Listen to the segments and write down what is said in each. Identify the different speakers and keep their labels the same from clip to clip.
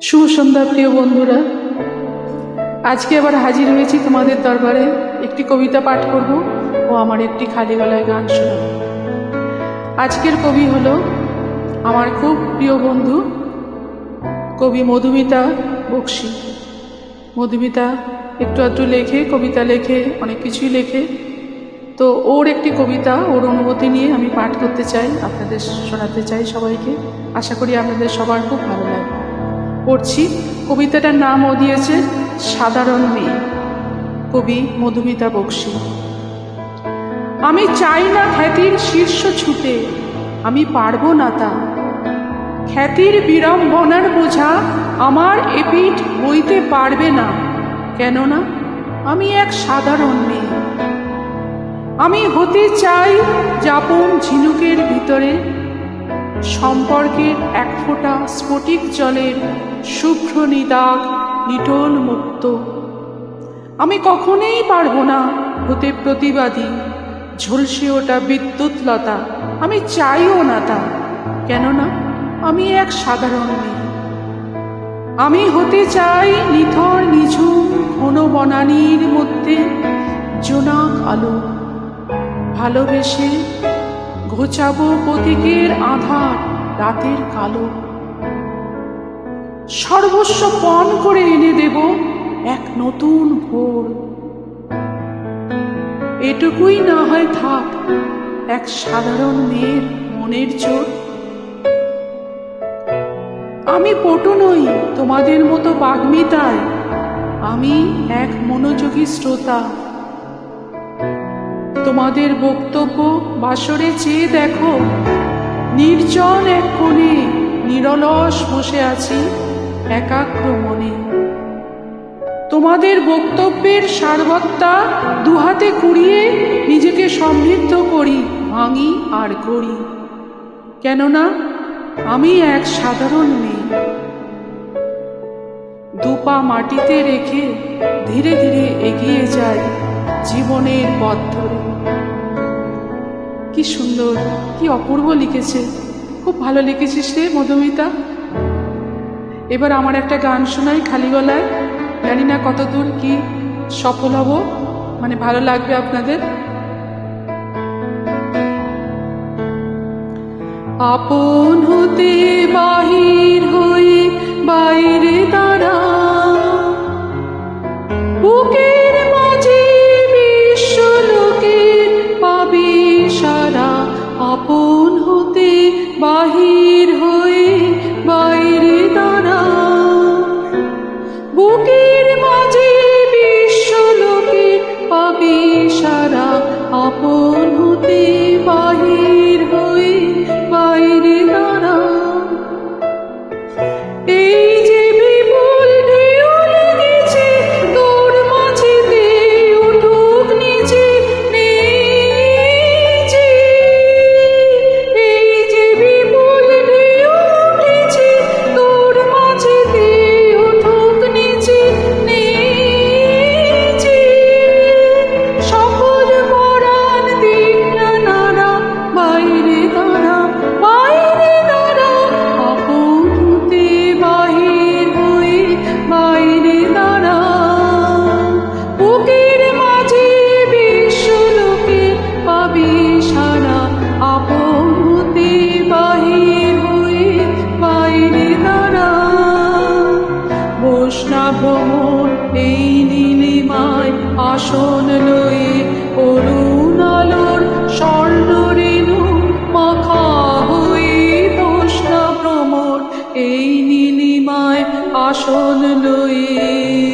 Speaker 1: শুভ সন্ধ্যা, প্রিয় বন্ধুরা। আজকে আবার হাজির হয়েছি তোমাদের দরবারে। একটি কবিতা পাঠ করব ও আমার একটি খালি গলায় গান শোনাব। আজকের কবি হলো আমার খুব প্রিয় বন্ধু, কবি মধুমিতা বক্সি। মধুমিতা একটু আধটু লেখে, কবিতা লেখে, অনেক কিছুই লেখে। তো ওর একটি কবিতা, ওর অনুভূতি নিয়ে আমি পাঠ করতে চাই, আপনাদের শোনাতে চাই সবাইকে। আশা করি আপনাদের সবার খুব ভালো লাগবে। পড়ছি, কবিতাটার নাম ও দিয়েছে, সাধারণ মেয়ে, কবি মধুমিতা বক্সি। আমি চাই না খ্যাতির শীর্ষ ছুটে, আমি পারব না তা। খ্যাতির বিড়ম্বনার বোঝা আমার এপিঠ বইতে পারবে না, কেননা আমি এক সাধারণ মেয়ে। আমি হতে চাই যাপন ঝিনুকের ভিতরে। সম্পর্কের এক ফোঁটা স্ফটিক জলের শুভ্র নিদাগ নিটল মুক্ত। আমি কখনোই পারব না হতে প্রতিবাদী। ঝলসে ওটা বিদ্যুৎ লতা আমি চাইও না তা। কেননা আমি এক সাধারণ মেয়ে। আমি হতে চাই নিথর নিঝুম ঘন বনানীর মধ্যে জোনাক আলো। ভালোবেসে ঘোচাবো প্রতীকের আধার রাতের কালো। সর্বস্ব পণ করে এনে দেব এক নতুন ভোর। এটুকুই না হয় থাক, এক সাধারণ মেয়ের মনের জোর। আমি পটু নই তোমাদের মতো বাগ্মিতায়, আমি এক মনোযোগী শ্রোতা। তোমাদের বক্তব্য বাসরে চেয়ে দেখো। নির্জন এক কোণে নিরলস বসে আছি একাগ্র মনে। তোমাদের বক্তব্যের সারবত্তা দুহাতে কুড়িয়ে নিজেকে সমৃদ্ধ করি, ভাঙি আর করি। কেননা আমি এক সাধারণ মেয়ে। দুপা মাটিতে রেখে ধীরে ধীরে এগিয়ে যাই। জীবনের পথ ধরে। কি সুন্দর, কি অপূর্ব লিখেছে। খুব ভালো লিখেছিস রে মধুমিতা। এবার আমার একটা গান শোনাই খালি গলায়। জানি না কত দূর কি সফল হব মানে ভালো লাগবে আপনাদের। আপন হতে বাহির হয়ে বাইরে তারা। বুকের আপন হতে বাহির হয়ে ভ্রমণ এই নীলিমায় আসন লয়ে অরুণ আলোর স্বর্ণ রেণু মাখা হয়ে বৈষ্ণব ভ্রমণ এই নীলিমায় আসন লয়ে।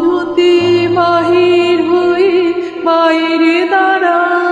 Speaker 1: হতে বাহির হয়ে বাইরে দাঁড়ায়